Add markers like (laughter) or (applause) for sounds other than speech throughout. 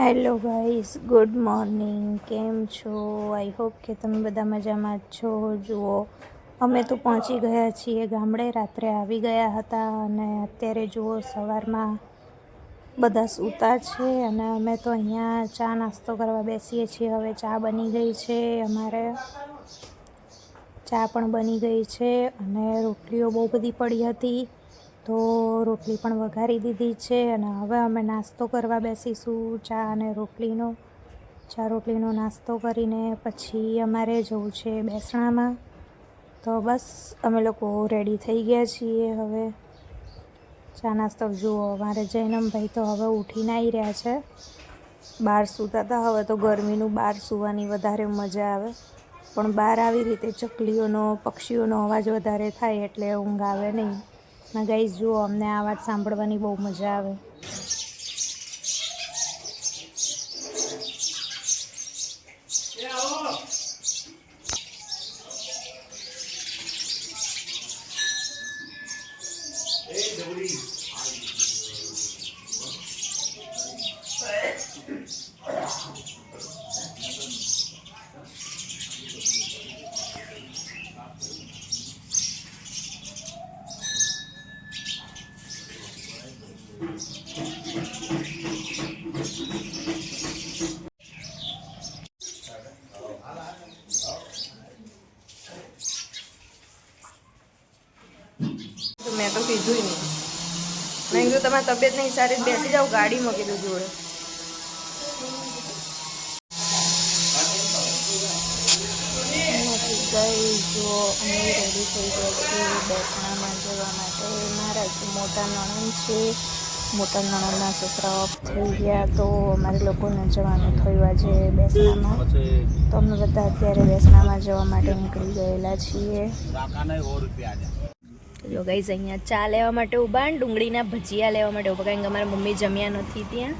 Hello guys, good morning. કેમ છો? I hope કે તમે બધા મજામાં છો. જુઓ, અમે તો પહોંચી ગયા છીએ ગામડે. રાત્રે આવી ગયા હતા અને અત્યારે જુઓ, સવારમાં બધા સૂતા છે અને અમે તો અહીંયા ચા નાસ્તો કરવા બેસીએ છીએ. હવે ચા બની ગઈ છે. અમારે ચા પણ બની ગઈ છે અને રોટલીઓ બહુ બધી પડી હતી. તો રોટલી પણ વઘારી દીધી છે અને હવે અમે નાસ્તો કરવા બેસીશું, ચા અને રોટલીનો. ચા રોટલીનો નાસ્તો કરીને પછી અમારે જવું છે બેસણામાં. તો બસ, અમે લોકો રેડી થઈ ગયા છીએ હવે. ચા નાસ્તો જુઓ, અમારે જૈનમભાઈ તો હવે ઉઠીને આવી રહ્યા છે. બહાર સૂતા હતા, હવે તો ગરમીનું બહાર સૂવાની વધારે મજા આવે. પણ બહાર આવી રીતે ચકલીઓનો, પક્ષીઓનો અવાજ વધારે થાય એટલે ઊંઘ આવે નહીં. ના ગાઈઝ જુઓ અમને આ વાત સાંભળવાની બહુ મજા આવે. મેં તો કીધું નહીં. મેં કીધું, તમારી તબિયત નહીં સારી, બેસી જાઓ ગાડીમાં કીધું જોડે. જુઓ અમે રેડી થઈ ગયા છીએ જવા માટે મારા મોટા નણંદ છે. મોટા નણંદના સસરા ઓફ થઈ ગયા તો અમારે લોકોને જવાનું થયું આજે બેસનામાં તો અમે બધા અત્યારે બેસનામાં જવા માટે નીકળી ગયેલા છીએ. લો ગાઈઝ અહીંયા ચા લેવા માટે ઊભા ને ડુંગળીના ભજીયા લેવા માટે ઊભા કારણ કે અમારા મમ્મી જમ્યા નથી ત્યાં.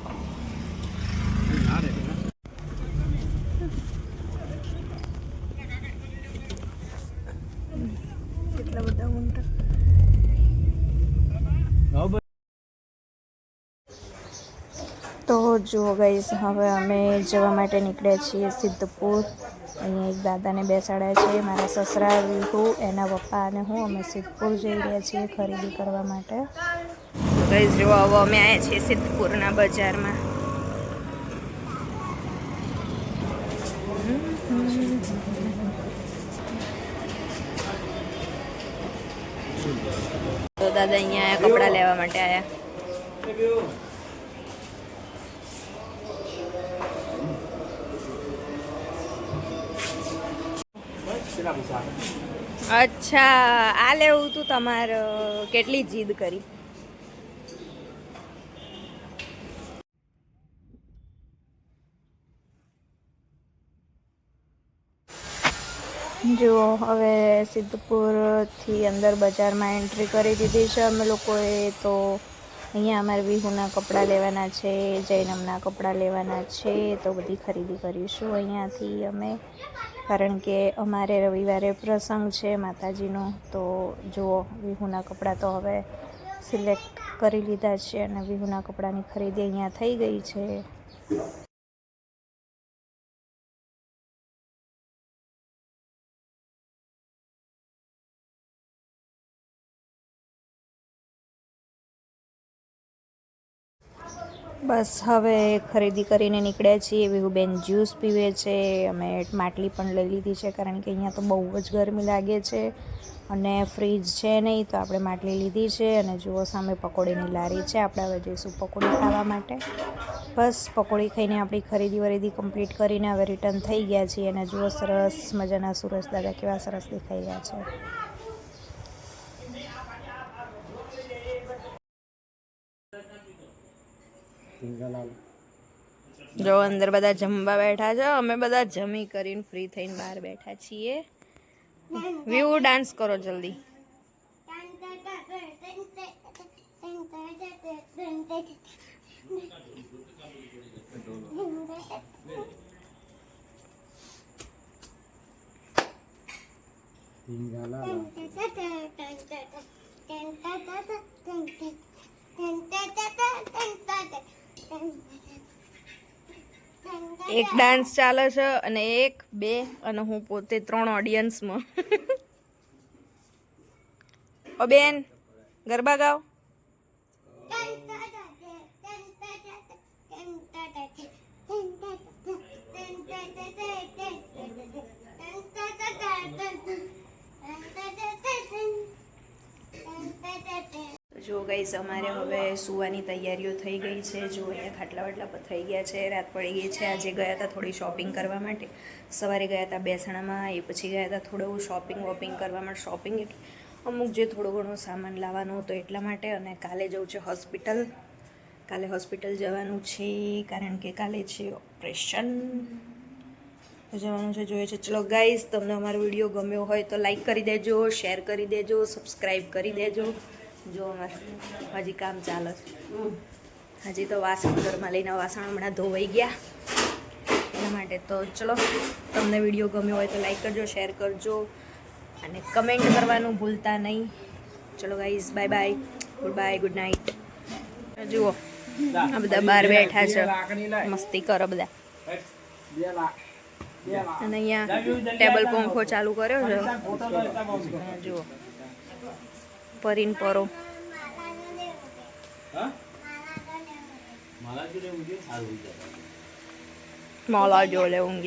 જુઓ ગઈશ હવે અમે જવા માટે નીકળ્યા છીએ સિદ્ધપુર. અહીંયા એક દાદાને બેસાડ્યા છે. મારા સસરા હું એના પપ્પા અને હું અમે સિદ્ધપુર જઈ રહ્યા છીએ ખરીદી કરવા માટે. ગાઈઝ જુઓ, હવે અમે આવ્યા છીએ સિદ્ધપુરના બજારમાં. દાદા અહીંયા કપડાં લેવા માટે આવ્યા અચ્છા આ લેવું તું તમારે કેટલી જીદ કરી? જુઓ હવે સિદ્ધપુરથી અંદર બજારમાં એન્ટ્રી કરી દીધી છે. અમે લોકોએ તો અહીંયા અમારે વિહુના કપડાં લેવાના છે જૈનમના કપડાં લેવાના છે તો બધી ખરીદી કરીશું અહીંયાથી અમે. કારણ કે અમારે રવિવારે પ્રસંગ છે માતાજીનો, તો જુઓ, વિહુના કપડાં તો હવે સિલેક્ટ કરી લીધા છે અને વિહુના કપડાની ખરીદી અહીંયા થઈ ગઈ છે. બસ હવે ખરીદી કરીને નીકળ્યા છીએ. વિહુબેન જ્યુસ પીવે છે. અમે માટલી પણ લઈ લીધી છે, કારણ કે અહીંયા તો બહુ જ ગરમી લાગે છે અને ફ્રીજ છે નહીં, તો આપણે માટલી લીધી છે અને જુઓ સામે પકોડીની લારી છે. આપણે હવે જઈશું પકોડી ખાવા માટે. બસ પકોડી ખાઈને આપણી ખરીદી વરીદી કમ્પ્લીટ કરીને હવે રિટર્ન થઈ ગયા છીએ અને જુઓ સરસ મજાના સુરજ દાદા કેવા સરસ દેખાઈ રહ્યા છે. જો અંદર બધા જમવા બેઠા છે અમે બધા જમી કરીને ફ્રી થઈને બહાર બેઠા છીએ વ્યૂ ડાન્સ કરો જલ્દી ટીંગાલા એક ડાન્સ ચાલે છે અને એક, બે અને હું પોતે ત્રણ ઓડિયન્સમાં (laughs) બેન, ગરબા ગાઓ. જો ગઈસ, અમારે હવે સુવાની તૈયારીઓ થઈ ગઈ છે. જો અહીંયા ખાટલા વાટલા પથરાઈ ગયા છે, રાત પડી ગઈ છે. આજે ગયા હતા થોડી શોપિંગ કરવા માટે. સવારે ગયા હતા બેસણામાં, એ પછી ગયા હતા થોડું શોપિંગ વોપિંગ કરવા માટે. શોપિંગ અમુક જે થોડો ઘણો સામાન લાવવાનો હતો એટલા માટે અને કાલે જવું છે હોસ્પિટલ કાલે હોસ્પિટલ જવાનું છે, કારણ કે કાલે છે ઓપરેશન જવાનું છે, જોઈએ છે. ચલો ગાઈઝ તમને અમારો વીડિયો ગમ્યો હોય તો લાઈક કરી દેજો શેર કરી દેજો સબસ્ક્રાઈબ કરી દેજો. જો હજી કામ ચાલે છે. હજી તો વાસણ ઘરમાં લઈને વાસણ હમણાં ધોવાઈ ગયા. એના માટે તો ચલો તમને વીડિયો ગમ્યો હોય તો લાઈક કરજો શેર કરજો અને કમેન્ટ કરવાનું ભૂલતા નહીં. ચલો guys bye bye good bye good night જુઓ આ બધા બહાર બેઠા છે. મસ્તી કરો બધા. અને અહીંયા ટેબલ પંખો ચાલુ કર્યો છે. જુઓ. પરીન પરો. માલા જો લેવું